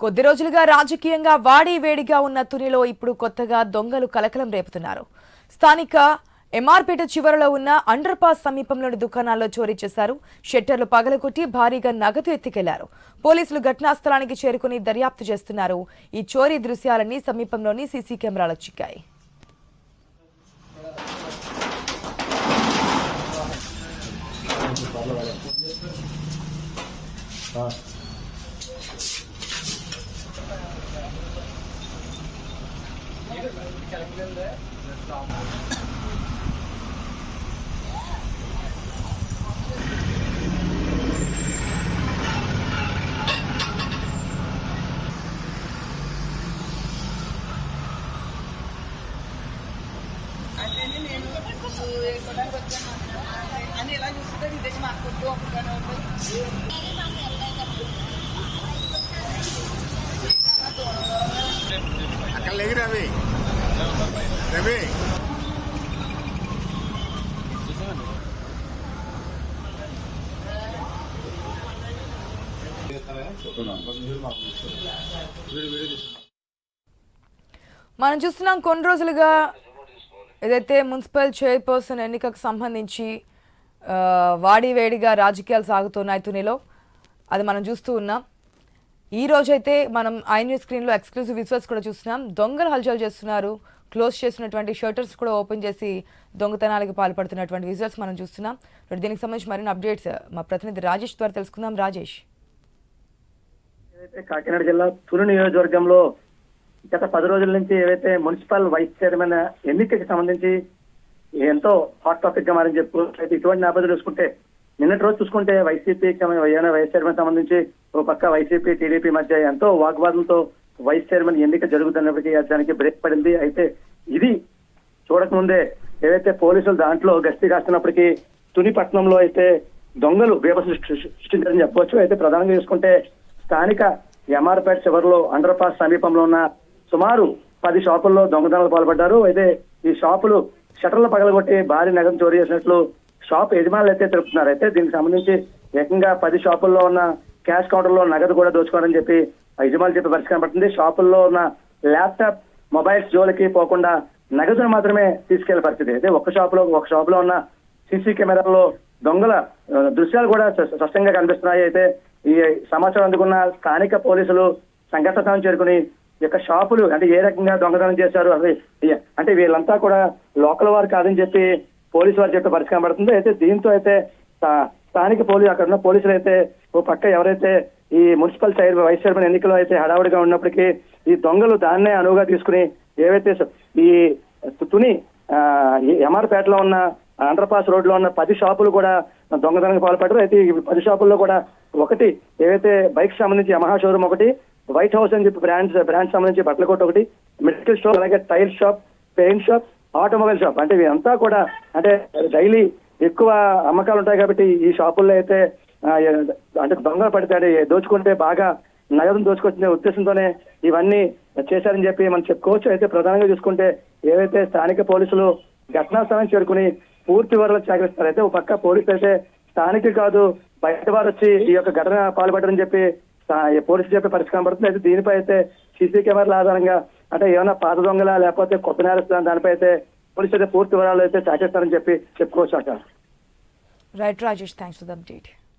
కొద్ది రోజులుగా రాజకీయంగా వాడి వేడిగా ఉన్న తునిలో ఇప్పుడు కొత్తగా దొంగలు కలకలం రేపుతున్నారు. స్థానిక ఎంఆర్పేట చివరలో ఉన్న అండర్ పాస్ సమీపంలోని దుకాణాల్లో చోరీ చేశారు. షట్టర్లు పగలగొట్టి భారీగా నగదు ఎత్తికెళ్ళారు. పోలీసులు ఘటనా స్థలానికి చేరుకుని దర్యాప్తు చేస్తున్నారు. ఈ చోరీ దృశ్యాలన్నీ సమీపంలోని సీసీ కెమెరాలకు చిక్కాయి. అంటే అని ఎలా చూస్తుంటే నీ దగ్గర మాకు కొట్టు రవి. రవి. మనం చూస్తున్నాం కొన్ని రోజులుగా ఏదైతే మున్సిపల్ చైర్పర్సన్ ఎన్నికకు సంబంధించి వాడివేడిగా వాడి వేడిగా రాజకీయాలు సాగుతున్నాయి తునిలో. అది మనం చూస్తూ ఉన్నాం. ఈ రోజైతే మనం ఐ న్యూస్ స్క్రీన్లో ఎక్స్క్లూజివ్ విజువల్స్ కూడా చూస్తున్నాం. దొంగలు హల్చల్ చేస్తున్నారు. క్లోజ్ చేసినటువంటి షర్టర్స్ కూడా ఓపెన్ చేసి దొంగతనాలకు పాల్పడుతున్నటువంటి విజువల్స్ మనం చూస్తున్నాం. దీనికి సంబంధించి మరిన్ని అప్డేట్స్ మా ప్రతినిధి రాజేష్ ద్వారా తెలుసుకుందాం. రాజేష్. ఏదైతే కాకినాడ జిల్లా తుని నియోజకవర్గంలో గత పది రోజుల నుంచి ఏవైతే మున్సిపల్ వైస్ చైర్మన్ ఎన్నికకి సంబంధించి ఎంతో హాట్ టాపిక్గా మారని చెప్పుకోవచ్చు. అయితే ఇటువంటి నేపథ్యం చూసుకుంటే నిన్నటి రోజు చూసుకుంటే వైసీపీ వైస్ చైర్మన్ సంబంధించి ఓ పక్క వైసీపీ టీడీపీ మధ్య ఎంతో వాగ్వాదంతో వైస్ చైర్మన్ ఎన్నిక జరుగుతున్నప్పటికీ దానికి బ్రేక్ పడింది. అయితే ఇది చూడకముందే ఏదైతే పోలీసులు దాంట్లో గస్తీ కాస్తున్నప్పటికీ తుని పట్టణంలో అయితే దొంగలు బీభత్సం సృష్టించారని చెప్పవచ్చు అయితే ప్రధానంగా చూసుకుంటే స్థానిక ఎంఆర్పేట చివరిలో అండర్ పాస్ సమీపంలో ఉన్న సుమారు పది షాపుల్లో దొంగతనాలు పాల్పడ్డారు. అయితే ఈ షాపులు షటర్లు పగలగొట్టి భారీ నగదు చోరీ చేసినట్లు షాప్ యజమానులు అయితే తెలుపుతున్నారు. అయితే దీనికి సంబంధించి ఏకంగా పది షాపుల్లో ఉన్న క్యాష్ కౌంటర్లో నగదు కూడా దోచుకోవాలని చెప్పి ఆ యజమానులు చెప్పి పరిస్థితి పడుతుంది షాపుల్లో ఉన్న ల్యాప్టాప్ మొబైల్స్ జోలికి పోకుండా నగదును మాత్రమే తీసుకెళ్ళే పరిస్థితి. అయితే ఒక షాప్లో ఒక షాప్లో ఉన్న సీసీ కెమెరాల్లో దొంగల దృశ్యాలు కూడా స్పష్టంగా కనిపిస్తున్నాయి. అయితే ఈ సమాచారం అందుకున్న స్థానిక పోలీసులు సంఘటన స్థానం చేరుకుని ఈ యొక్క షాపులు అంటే ఏ రకంగా దొంగతనం చేశారు అవి అంటే వీళ్ళంతా కూడా లోకల్ వారు కాదని చెప్పి పోలీసు వారు చెప్పే పరిస్థితి కనబడుతుంది. అయితే దీంతో అయితే స్థానిక పోలీసు అక్కడ ఉన్న పోలీసులు అయితే ఓ పక్క ఎవరైతే ఈ మున్సిపల్ చైర్ వైస్ చైర్మన్ ఎన్నికలో అయితే హడావుడిగా ఉన్నప్పటికీ ఈ దొంగలు దాన్నే అనువుగా తీసుకుని ఏవైతే ఈ తుని ఆ, ఎంఆర్పేటలో ఉన్న అండర్పాస్ రోడ్లో ఉన్న పది షాపులు కూడా దొంగతనానికి పాల్పడ్డారు. అయితే ఈ పది షాపుల్లో కూడా ఒకటి ఏవైతే బైక్ సంబంధించి యమహా షోరూమ్ ఒకటి వైట్ హౌస్ అని చెప్పి బ్రాండ్స్ బ్రాండ్ సంబంధించి బట్టల కొట్టు ఒకటి మెడికల్ స్టోర్ అలాగే tyre shop paint shop automobile shop. అంటే అంతా కూడా అంటే డైలీ ఎక్కువ అమ్మకాలు ఉంటాయి కాబట్టి ఈ షాపుల్లో అయితే అంటే దొంగ పడతాడు దోచుకుంటే బాగా నగదును దోచుకొచ్చిన ఉద్దేశంతోనే ఇవన్నీ చేశారని చెప్పి మనం చెప్పుకోవచ్చు అయితే ప్రధానంగా చూసుకుంటే ఏవైతే స్థానిక పోలీసులు ఘటనా స్థలానికి చేరుకుని పూర్తి వరలు సేకరిస్తారు అయితే ఒక పక్క పోలీసులు అయితే స్థానిక కాదు బయట వారు వచ్చి ఈ యొక్క ఘటన పాల్పడారని చెప్పి పోలీసులు చెప్పే పరిస్థితి కనబడుతుంది. అయితే దీనిపై అయితే సీసీ కెమెరాల ఆధారంగా అంటే ఏమైనా పాత దొంగల లేకపోతే కొత్త నేరస్తుల దానిపై అయితే పోలీసులు అయితే పూర్తి వివరాలు అయితే సేకరిస్తారని చెప్పి చెప్పుకోవచ్చు అక్కడ right Rajesh thanks for the update